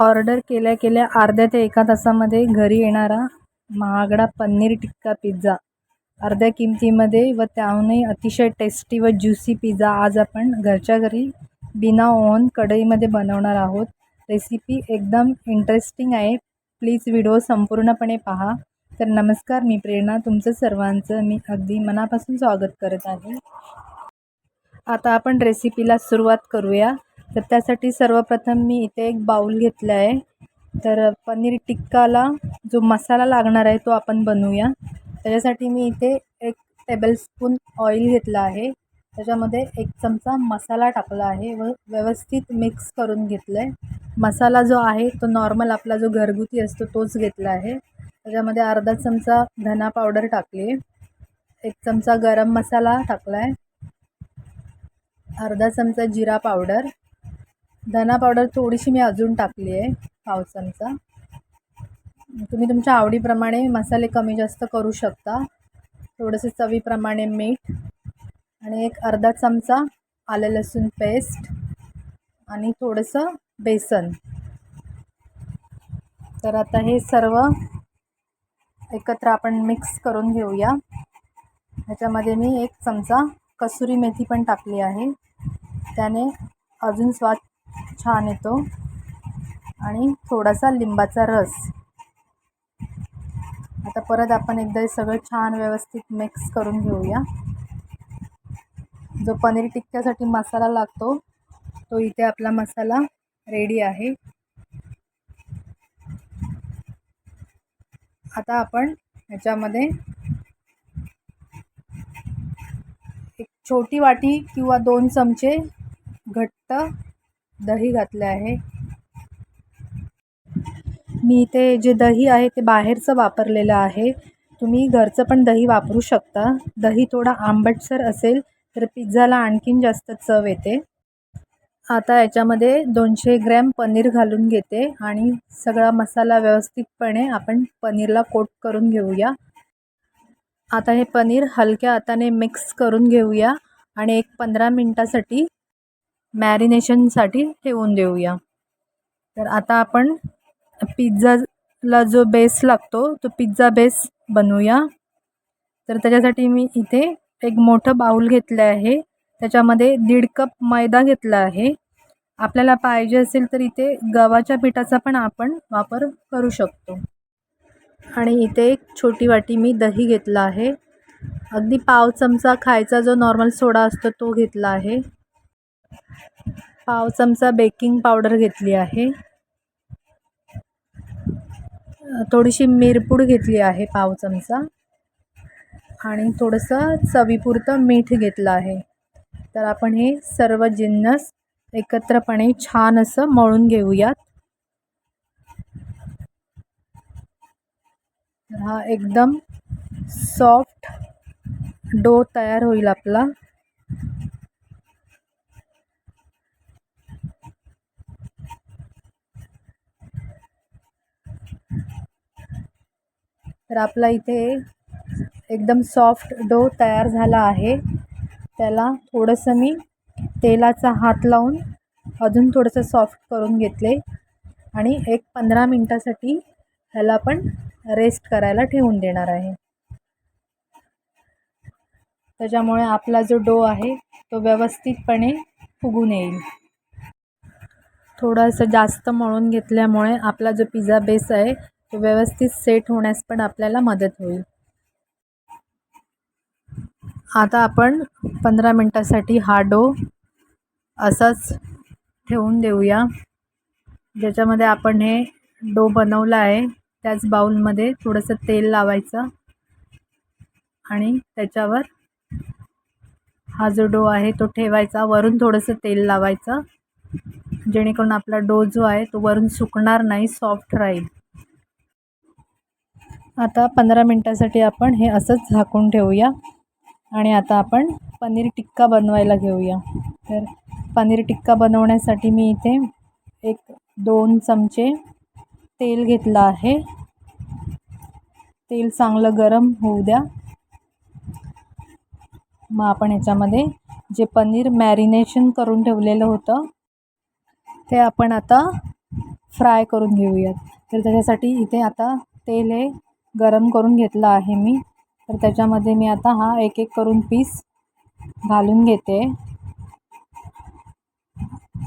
Order केल्या केल्या अर्ध्या ते एका तासामध्ये घरी येणारा महागडा पनीर टिक्का पिझ्झा. अर्ध्या किमतीमध्ये व त्याहूनही अतिशय टेस्टी व ज्युसी पिझ्झा आज आपण घरच्या घरी बिना ओन कढईमध्ये बनवणार आहोत. रेसिपी एकदम इंटरेस्टिंग आहे. प्लीज व्हिडिओ संपूर्णपणे पहा. तर नमस्कार मी प्रेरणा. तुमचं सर्वांचं मी अगदी मनापासून स्वागत करत आहे. आता आपण रेसिपीला सुरुवात करूया. तर त्यासाठी सर्वप्रथम मी इथे एक बाऊल घेतला आहे. तर पनीर टिक्काला जो मसाला लागणार आहे तो आपण बनवूया. त्याच्यासाठी मी इथे एक टेबलस्पून ऑइल घेतला आहे. त्याच्यामध्ये एक चमचा मसाला टाकला आहे. व व्यवस्थित मिक्स करून घेतलं आहे मसाला जो आहे तो नॉर्मल आपला जो घरगुती असतो तोच घेतला आहे. त्याच्यामध्ये अर्धा चमचा धना पावडर टाकली. एक चमचा गरम मसाला टाकला आहे अर्धा चमचा जिरा पावडर धना पावडर थोडीशी मी अजून टाकली आहे पाव चमचा तुम्ही तुमच्या आवडीप्रमाणे मसाले कमी जास्त करू शकता. थोडंसं चवीप्रमाणे मीठ आणि एक अर्धा चमचा आलं लसूण पेस्ट आणि थोडंसं बेसन. तर आता हे सर्व एकत्र आपण मिक्स करून घेऊया. ह्याच्यामध्ये मी एक चमचा कसुरी मेथी पण टाकली आहे. त्याने अजून स्वाद छान येतो. आणि थोडासा लिंबाचा रस. आता परत आपण एकदा हे सगळं छान व्यवस्थित मिक्स करून घेऊया. जो पनीर टिक्क्यासाठी मसाला लागतो तो इथे आपला मसाला रेडी आहे. आता आपण ह्याच्यामध्ये एक छोटी वाटी किंवा दोन चमचे घट्ट दही घातले आहे. मी इथे जे दही आहे ते बाहेरचं वापरलेलं आहे. तुम्ही घरचं पण दही वापरू शकता. दही थोडा आंबटसर असेल तर पिझ्झाला आणखीन जास्त चव येते. आता याच्यामध्ये दोनशे ग्रॅम पनीर घालून घेते आणि सगळा मसाला व्यवस्थितपणे आपण पनीरला कोट करून घेऊया. आता हे पनीर हलक्या हाताने मिक्स करून घेऊया आणि एक पंधरा मिनटासाठी मॅरिनेशनसाठी ठेवून देऊया. तर आता आपण पिझ्झाला जो बेस लागतो तो पिझ्झा बेस बनवूया. तर त्याच्यासाठी मी इथे एक मोठं बाऊल घेतलं आहे. त्याच्यामध्ये दीड कप मैदा घेतला आहे. आपल्याला पाहिजे असेल तर इथे गव्हाच्या पिठाचा पण आपण वापर करू शकतो. आणि इथे एक छोटी वाटी मी दही घेतला आहे. अगदी पाव चमचा खायचा जो नॉर्मल सोडा असतो तो घेतला आहे. पाव चमचा बेकिंग पावडर घेतली आहे. थोडीशी मिरपूड घेतली आहे पाव चमचा. आणि थोडंसं चवीपुरतं मीठ घेतलं आहे. तर आपण हे सर्व जिन्नस एकत्रपणे छान असं मळून घेऊयात. हा एकदम सॉफ्ट डो तयार होईल आपला. तर आपला इथे एकदम सॉफ्ट डो तयार झाला आहे. त्याला थोडंसं मी तेलाचा हात लावून अजून थोडंसं सॉफ्ट करून घेतले. आणि एक पंधरा मिनटासाठी ह्याला आपण रेस्ट करायला ठेवून देणार आहे. त्याच्यामुळे आपला जो डो आहे तो व्यवस्थितपणे फुगून येईल. थोडंसं जास्त मळून घेतल्यामुळे आपला जो पिझ्झा बेस आहे व्यवस्थित सेट होण्यास पण आपल्याला मदत होईल. आता आपण पंधरा मिनटासाठी हा डो असाच ठेवून देऊया. ज्याच्यामध्ये आपण हे डो बनवला आहे त्याच बाऊलमध्ये थोडंसं तेल लावायचं आणि त्याच्यावर हा जो डो आहे तो ठेवायचा. वरून थोडंसं तेल लावायचं जेणेकरून आपला डो जो आहे तो वरून सुकणार नाही सॉफ्ट राहील. आता पंधरा मिनटासाठी आपण हे असंच झाकून ठेवूया. आणि आता आपण पनीर टिक्का बनवायला घेऊया. तर पनीर टिक्का बनवण्यासाठी मी इथे एक दोन चमचे तेल घेतलं आहे. तेल चांगलं गरम होऊ द्या. मग आपण याच्यामध्ये जे पनीर मॅरिनेशन करून ठेवलेलं होतं ते आपण आता फ्राय करून घेऊयात. तर त्याच्यासाठी इथे आता तेल हे गरम करून घेतलं आहे मी. तर त्याच्यामध्ये मी आता हा एक एक करून पीस घालून घेते.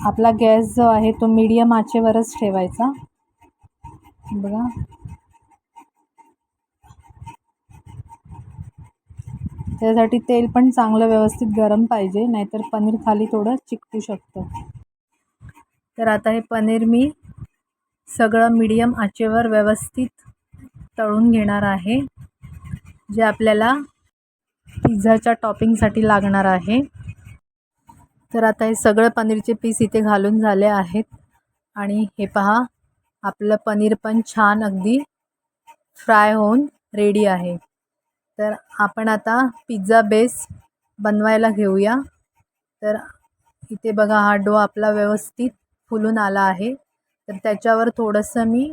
आपला गॅस जो आहे तो मीडियम आचेवरच ठेवायचा. बघा. त्यासाठी तेल पण चांगलं व्यवस्थित गरम पाहिजे नाहीतर पनीर खाली थोडं चिकटू शकतं. तर आता हे पनीर मी सगळं मीडियम आचेवर व्यवस्थित तळून घेणार आहे जे आपल्याला पिझ्झाच्या टॉपिंगसाठी लागणार आहे. तर आता हे सगळं पनीरचे पीस इथे घालून झाले आहेत. आणि हे पहा आपलं पनीर पण छान अगदी फ्राय होऊन रेडी आहे. तर आपण आता पिझ्झा बेस बनवायला घेऊया. तर इथे बघा हा डो आपला व्यवस्थित फुलून आला आहे. तर त्याच्यावर थोडंसं मी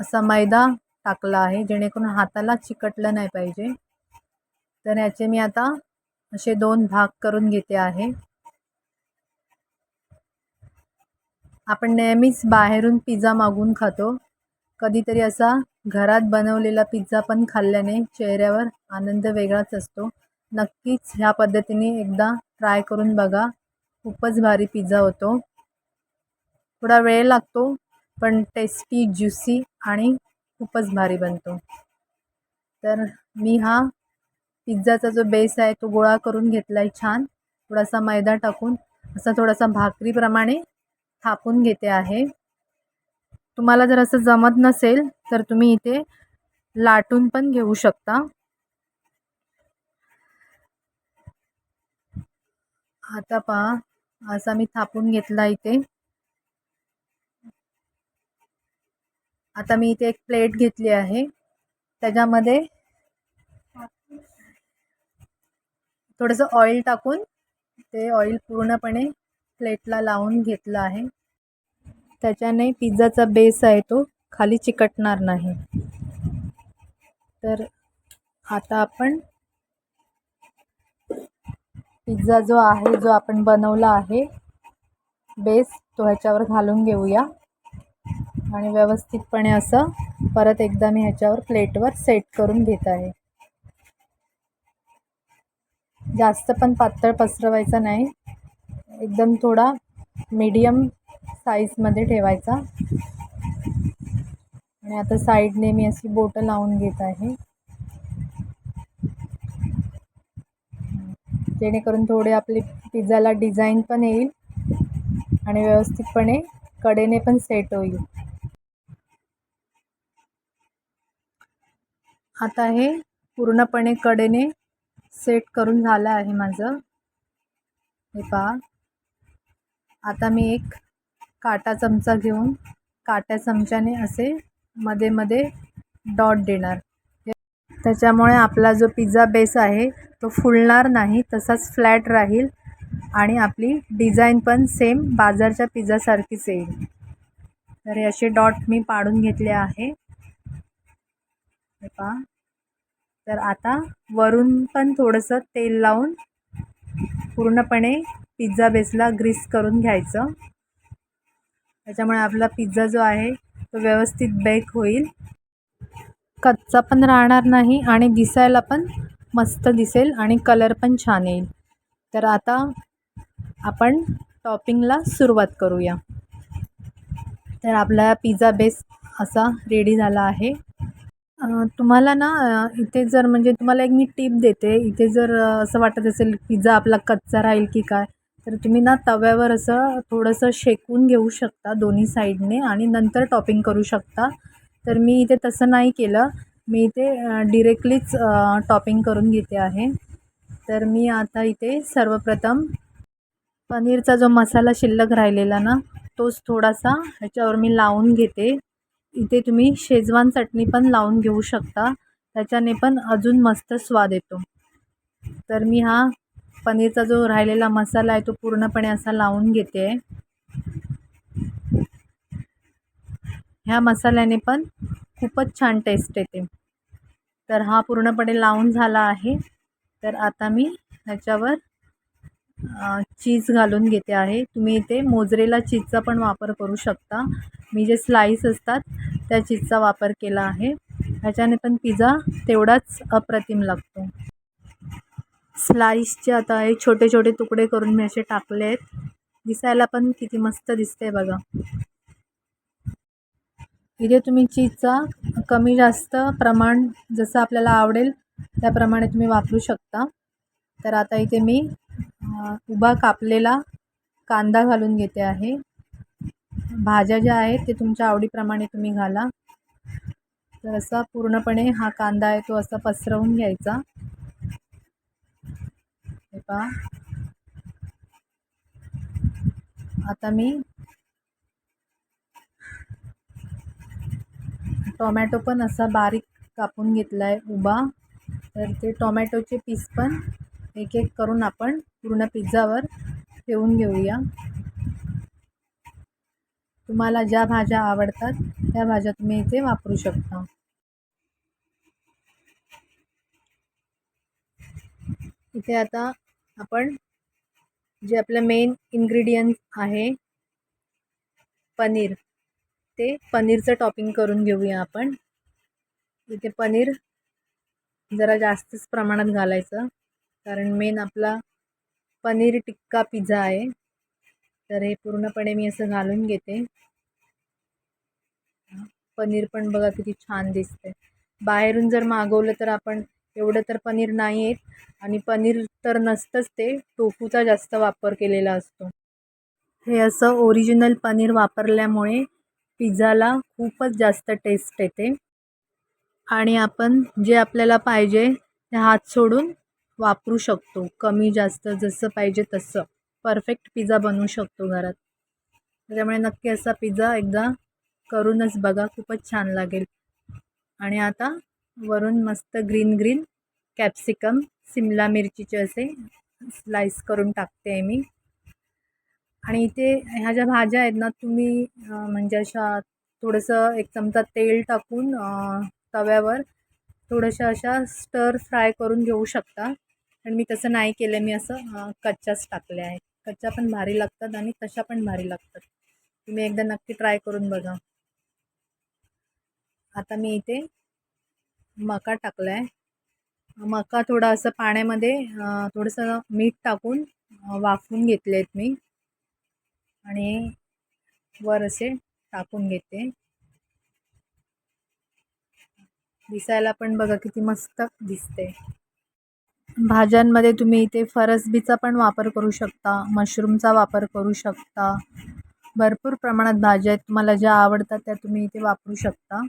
असा मैदा टाकला आहे जेणेकरून हाताला चिकटलं नाही पाहिजे. तर याचे मी आता असे दोन भाग करून घेते आहे. आपण नेहमीच बाहेरून पिझ्झा मागून खातो. कधीतरी असा घरात बनवलेला पिझ्झा पण खाल्ल्याने चेहऱ्यावर आनंद वेगळाच असतो. नक्कीच ह्या पद्धतीने एकदा ट्राय करून बघा. खूपच भारी पिझ्झा होतो. थोडा वेळ लागतो पण टेस्टी ज्युसी आणि खूपच भारी बनतो. तर मी हा पिझ्झाचा जो बेस आहे तो गोळा करून घेतला आहे छान. थोडासा मैदा टाकून असा थोडासा भाकरीप्रमाणे थापून घेते आहे. तुम्हाला जर असं जमत नसेल तर तुम्ही इथे लाटून पण घेऊ शकता. आता पहा असा मी थापून घेतला इथे. आता मी इथे एक प्लेट घेतली आहे. त्याच्यामध्ये थोडंसं ऑइल टाकून ते ऑइल पूर्णपणे प्लेटला लावून घेतलं आहे. त्याच्याने पिझ्झाचा बेस आहे तो खाली चिकटणार नाही. तर आता आपण पिझ्झा जो आहे जो आपण बनवला आहे बेस तो ह्याच्यावर घालून घेऊया. आणि व्यवस्थितपणे असं परत एकदा मी ह्याच्यावर प्लेटवर सेट करून घेत आहे. जास्त पण पातळ पसरवायचा नाही. एकदम थोडा मीडियम साईजमध्ये ठेवायचा. आणि आता साईडने मी अशी बोटं लावून घेत आहे. जेणेकरून थोडे आपले पिझ्झाला डिझाईन पण येईल आणि व्यवस्थितपणे कडेने पण सेट होईल. आता हे पूर्णपणे कडेने सेट करून झालं आहे माझं. हे पहा. आता मी एक काटा चमचा घेऊन काट्या चमच्याने असे मध्ये मध्ये डॉट देणार. त्याच्यामुळे आपला जो पिझ्झा बेस आहे तो फुलणार नाही तसाच फ्लॅट राहील आणि आपली डिझाईन पण सेम बाजारच्या पिझ्झासारखीच येईल. तर हे असे डॉट मी पाडून घेतले आहे. हे पहा. तर आता वरून पण थोडंसं तेल लावून पूर्णपणे पिझ्झा बेसला ग्रीस करून घ्यायचं. त्याच्यामुळे आपला पिझ्झा जो आहे तो व्यवस्थित बेक होईल. कच्चा पण राहणार नाही आणि दिसायला पण मस्त दिसेल आणि कलर पण छान येईल. तर आता आपण टॉपिंगला सुरुवात करूया. तर आपला पिझ्झा बेस असा रेडी झाला आहे. तुम्हाला ना इथे जर म्हणजे तुम्हाला एक मी टीप देते. इथे जर असं वाटत असेल पिझ्झा आपला कच्चा राहील की काय तर तुम्ही ना तव्यावर असं थोडंसं शेकून घेऊ शकता दोन्ही साईडने आणि नंतर टॉपिंग करू शकता. तर मी इथे तसं नाही केलं. मी इथे डिरेक्टलीच टॉपिंग करून घेते आहे. तर मी आता इथे सर्वप्रथम पनीरचा जो मसाला शिल्लक राहिलेला ना तोच थोडासा ह्याच्यावर मी लावून घेते. इथे तुम्ही शेजवान चटणी पण लावून घेऊ शकता. त्याच्याने पण अजून मस्त स्वाद येतो. तर मी हा पनीरचा जो राहिलेला मसाला आहे तो पूर्णपणे असा लावून घेते. ह्या मसाल्याने पण खूपच छान टेस्ट येते. तर हा पूर्णपणे लावून झाला आहे. तर आता मी ह्याच्यावर चीज घालून घेते आहे. तुम्ही इथे मोजरेला चीजचा पण वापर करू शकता. मी जे स्लाईस असतात त्या चीजचा वापर केला आहे. ह्याच्याने पण पिझ्झा तेवढाच अप्रतिम लागतो. स्लाईसचे आता हे छोटे छोटे तुकडे करून मी असे टाकले आहेत. दिसायला पण किती मस्त दिसते बघा. इथे तुम्ही चीजचा कमी जास्त प्रमाण जसं आपल्याला आवडेल त्याप्रमाणे तुम्ही वापरू शकता. तर आता इथे मी उभा कापलेला कांदा घालून घेते आहे. भाज्या ज्या आहेत ते तुमच्या आवडीप्रमाणे तुम्ही घाला. तर असा पूर्णपणे हा कांदा आहे तो असा पसरवून घ्यायचा. हे पहा. आता मी टोमॅटो पण असा बारीक कापून घेतला आहे उभा. तर ते टोमॅटोचे पीस पण एक एक करून आपण पूर्ण पिझ्झावर ठेवून घेऊया. तुम्हाला ज्या भाज्या आवडतात त्या भाज्या तुम्ही इथे वापरू शकता. इथे आता आपण जे आपलं मेन इन्ग्रेडियंट आहे पनीर. ते पनीरचं टॉपिंग करून घेऊया आपण. इथे पनीर जरा जास्तच प्रमाणात घालायचं कारण मेन आपला पनीर टिक्का पिझ्झा आहे. तर हे पूर्णपणे मी असं घालून घेते. पनीर पण बघा किती छान दिसते बाहेरून जर मागवलं तर आपण एवढं तर पनीर नाही येत आणि पनीर तर नसतंच ते टोफूचा जास्त वापर केलेला असतो. हे असं ओरिजिनल पनीर वापरल्यामुळे पिझ्झाला खूपच जास्त टेस्ट येते. आणि आपण जे आपल्याला पाहिजे ते हात सोडून वापरू शकतो. कमी जास्त जसं पाहिजे तसं. परफेक्ट पिझ्झा बनवू शकतो घरात. त्याच्यामुळे नक्की असा पिझ्झा एकदा करूनच बघा. खूपच छान लागेल. आणि आता वरून मस्त ग्रीन ग्रीन कॅप्सिकम सिमला मिरचीचे असे स्लाईस करून टाकते आहे मी. आणि इथे ह्या ज्या भाज्या आहेत ना तुम्ही म्हणजे अशा थोडंसं एक चमचा तेल टाकून तव्यावर थोड्याशा अशा स्टर फ्राय करून घेऊ शकता. पण मी तसं नाही केलं. मी असं कच्च्याच टाकल्या आहेत. कच्च्या पण भारी लागतात आणि तशा पण भारी लागतात. तुम्ही एकदा नक्की ट्राय करून बघा. आता मी इथे मका टाकला आहे मका थोडा असं पाण्यामध्ये थोडंसं मीठ टाकून वाफवून घेतले आहेत मी. आणि वर असे टाकून घेते. दिसायला पण बघा किती मस्त दिसते भाज्यांमध्ये तुम्ही इथे फरसबीचा पण वापर करू शकता मशरूमचा वापर करू शकता. भरपूर प्रमाणात भाज्या आहेत तुम्हाला ज्या आवडतात त्या तुम्ही इथे वापरू शकता.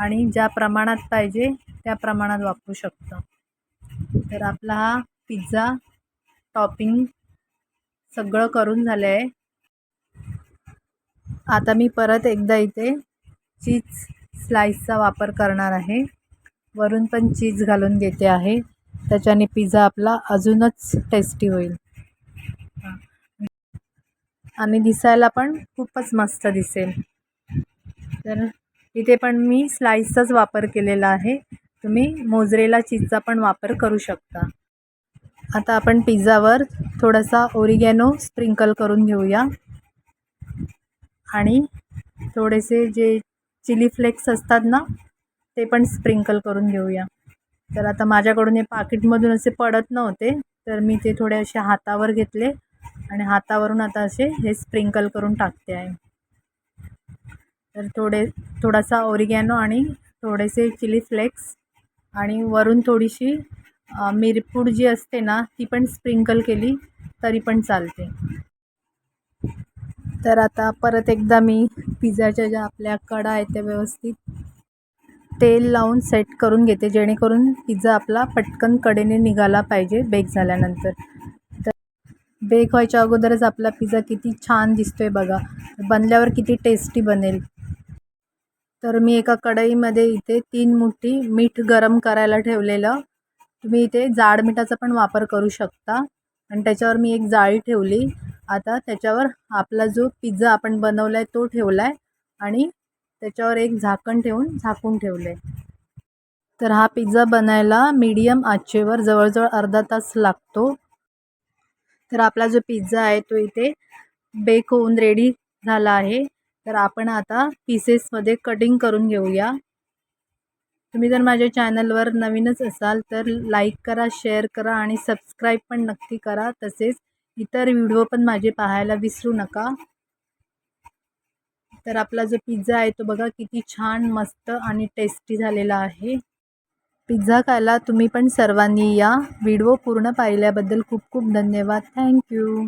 आणि ज्या प्रमाणात पाहिजे त्या प्रमाणात वापरू शकता. तर आपला हा पिझ्झा टॉपिंग सगळं करून झालं आहे आता मी परत एकदा इथे चीज स्लाईसचा वापर करणार आहे. वरून पण चीज घालून घेते आहे. त्याच्याने पिझ्झा आपला अजूनच टेस्टी होईल. आणि दिसायला पण खूपच मस्त दिसेल. तर इथे पण मी स्लाईसचाच वापर केलेला आहे. तुम्ही मोजरेला चीजचा पण वापर करू शकता. आता आपण पिझ्झावर थोडासा ओरिगॅनो स्प्रिंकल करून घेऊया. आणि थोडेसे जे चिली फ्लेक्स असतात ना ते पण स्प्रिंकल करून घेऊया. तर आता माझ्याकडून हे पाकिटमधून असे पडत नव्हते तर मी ते थोडे असे हातावर घेतले आणि हातावरून आता असे हे स्प्रिंकल करून टाकते आहे. तर थोडे थोडासा ओरिगॅनो आणि थोडेसे चिली फ्लेक्स आणि वरून थोडीशी मिरपूड जी असते ना ती पण स्प्रिंकल केली तरी पण चालते. तर आता परत एकदा मी पिझ्झाच्या ज्या आपल्या कडा आहेत त्या व्यवस्थित तेल लावून सेट करून घेते जेणेकरून पिझ्झा आपला पटकन कडेने निघाला पाहिजे बेक झाल्यानंतर. तर बेक व्हायच्या अगोदरच आपला पिझ्झा किती छान दिसतो आहे बघा. बनल्यावर किती टेस्टी बनेल. तर मी एका कढईमध्ये इथे तीन मुठी मीठ गरम करायला ठेवलेलं. तुम्ही इथे जाड मिठाचा पण वापर करू शकता. आणि त्याच्यावर मी एक जाळी ठेवली. आता त्याच्यावर आपला जो पिझ्झा आपण बनवला आहे तो ठेवला आहे आणि त्याच्यावर एक झाकण ठेवून झाकून ठेवले तर हा पिझ्झा बनायला मीडियम आचेवर जवळजवळ अर्धा तास लागतो. तर आपला जो पिझ्झा आहे तो इथे बेक होऊन रेडी झाला आहे. तर आपण आता पीसेसमध्ये कटिंग करून घेऊया. तुम्ही जर माझ्या चॅनलवर नवीनच असाल तर लाईक करा शेअर करा आणि सबस्क्राईब पण नक्की करा. तसेच इतर व्हिडिओ पण माझे पाहायला विसरू नका. तर आपला जो पिझ्झा आहे तो बघा किती छान मस्त आणि टेस्टी झालेला आहे. पिझ्झा खायला तुम्ही पण सर्वांनी या. व्हिडिओ पूर्ण पाहिल्याबद्दल खूप खूप धन्यवाद. थँक्यू